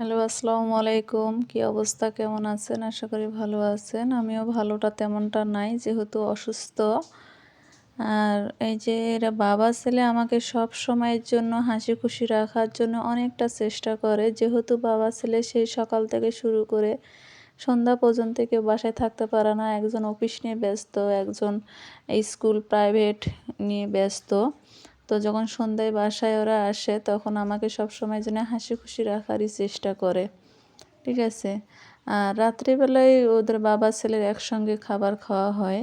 Hello, আসসালামু আলাইকুম। কি অবস্থা? কেমন আছেন? আশা করি ভালো আছেন। আমিও ভালোটা তেমনটা নাই, যেহেতু অসুস্থ। আর এই যে এরা বাবা ছেলে আমাকে সব সময়ের জন্য হাসি খুশি রাখার জন্য অনেকটা চেষ্টা করে। যেহেতু বাবা ছেলে সেই সকাল থেকে শুরু করে সন্ধ্যা পর্যন্ত কেউ বাসায় থাকতে পারে না। একজন অফিস নিয়ে ব্যস্ত, একজন স্কুল প্রাইভেট নিয়ে ব্যস্ত। তো যখন সন্ধ্যায় বাসায় ওরা আসে, তখন আমাকে সব সময় যেন হাসি খুশি রাখারই চেষ্টা করে। ঠিক আছে? আর রাত্রিবেলায় ওদের বাবা ছেলের একসঙ্গে খাবার খাওয়া হয়।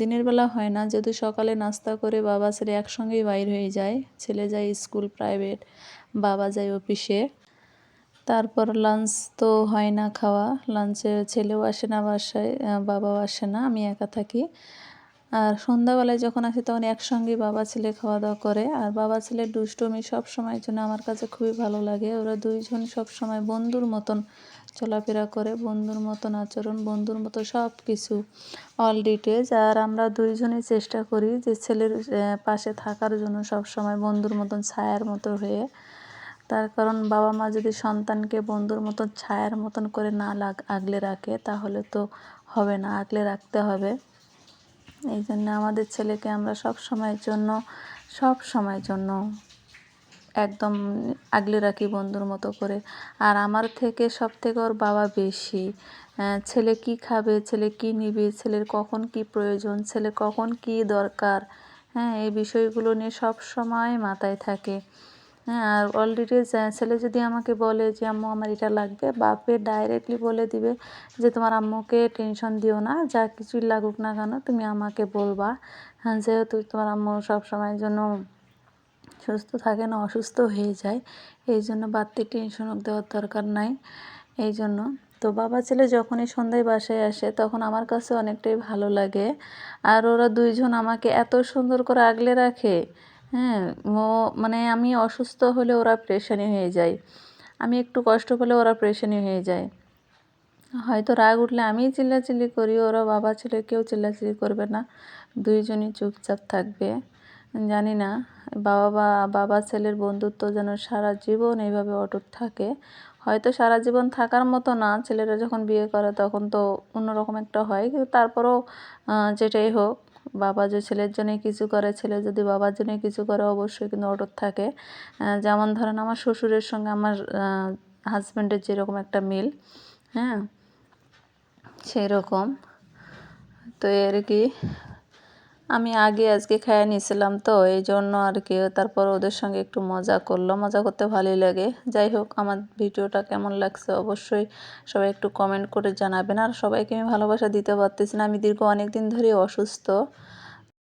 দিনের বেলা হয় না। যেহেতু সকালে নাস্তা করে বাবা ছেলে একসঙ্গেই বাইর হয়ে যায়। ছেলে যায় স্কুল, প্রাইভেট, বাবা যায় অফিসে। তারপর লাঞ্চ তো হয় না খাওয়া। লাঞ্চে ছেলেও আসে না বাসায় বাবাও আসে না। আমি একা থাকি। আর সন্ধ্যাবেলায় যখন আসে তখন একসঙ্গে বাবা ছেলে খাওয়া দাওয়া করে। আর বাবা ছেলের দুষ্টমি সব সময়ের জন্য আমার কাছে খুবই ভালো লাগে। ওরা দুইজন সব সময় বন্ধুর মতন চলাফেরা করে, বন্ধুর মতন আচরণ, বন্ধুর মতো সব কিছু অল ডিটেলস আর আমরা দুইজনই চেষ্টা করি যে ছেলের পাশে থাকার জন্য সব সময় বন্ধুর মতন ছায়ার মতো হয়ে। তার কারণ বাবা মা যদি সন্তানকে বন্ধুর মতন ছায়ার মতন করে না লাগ, আগলে রাখে তাহলে তো হবে না, আগলে রাখতে হবে। এই জন্য আমাদের ছেলেকে আমরা সব সময়ের জন্য, সব সময়ের জন্য একদম আগলে রাখি বন্ধুর মতো করে। আর আমার থেকে সব থেকে ওর বাবা বেশি। ছেলে কি খাবে, ছেলে কি নিবে, ছেলের কখন কি প্রয়োজন, ছেলে কখন কি দরকার হ্যাঁ এই বিষয়গুলো নিয়ে সব সময় মাথায় থাকে। হ্যাঁ আর অলরেডি ছেলে যদি আমাকে বলে যে, আম্মু, আমার এটা লাগবে, বাপে ডাইরেক্টলি বলে দিবে যে, তোমার আম্মুকে টেনশন দিও না, যা কিছুই লাগুক না কেন, তুমি আমাকে বলবা। হ্যাঁ যেহেতু তোমার আম্মু সব সময়ের জন্য সুস্থ থাকে না, অসুস্থ হয়ে যায়, এই জন্য বাড়তি টেনশন দেওয়ার দরকার নাই, এই জন্য। তো বাবা ছেলে যখনই সন্ধ্যায় বাসায় আসে, তখন আমার কাছে অনেকটাই ভালো লাগে। আর ওরা দুইজন আমাকে এত সুন্দর করে আগলে রাখে হ্যাঁ মানে আমি অসুস্থ হলে ওরা প্রেশানি হয়ে যায়। আমি একটু কষ্ট পেলে ওরা প্রেশানি হয়ে যায়। হয়তো রাগ উঠলে আমিই চিল্লাচিল্লি করি, ওরা বাবা ছেলে কেউ চিল্লাচিল্লি করবে না। দুইজনই চুপচাপ থাকবে। জানি না, বাবা বা, বাবা ছেলের বন্ধুত্ব যেন সারা জীবন এইভাবে অটুট থাকে। হয়তো সারা জীবন থাকার মতো না, ছেলেরা যখন বিয়ে করে তখন তো অন্যরকম একটা হয়। কিন্তু তারপরেও যেটাই হোক বাবা যে ছেলের জন্যে কিছু করে, ছেলে যদি বাবার জন্যে কিছু করে, অবশ্যই কিন্তু অটুট থাকে। যেমন ধরেন আমার শ্বশুরের সঙ্গে আমার হাজব্যান্ডের যেরকম একটা মিল হ্যাঁ? সেই রকম তো এর কি? আমি আগে আজকে খেয়ে নিয়েছিলাম তো, এই জন্য আর কি। তারপর ওদের সঙ্গে একটু মজা করল মজা করতে ভালোই লাগে। যাই হোক, আমার ভিডিওটা কেমন লাগছে অবশ্যই সবাই একটু কমেন্ট করে জানাবেন। আর সবাইকে আমি ভালোবাসা দিতে পারতেছি না। আমি দীর্ঘ অনেক দিন ধরে অসুস্থ।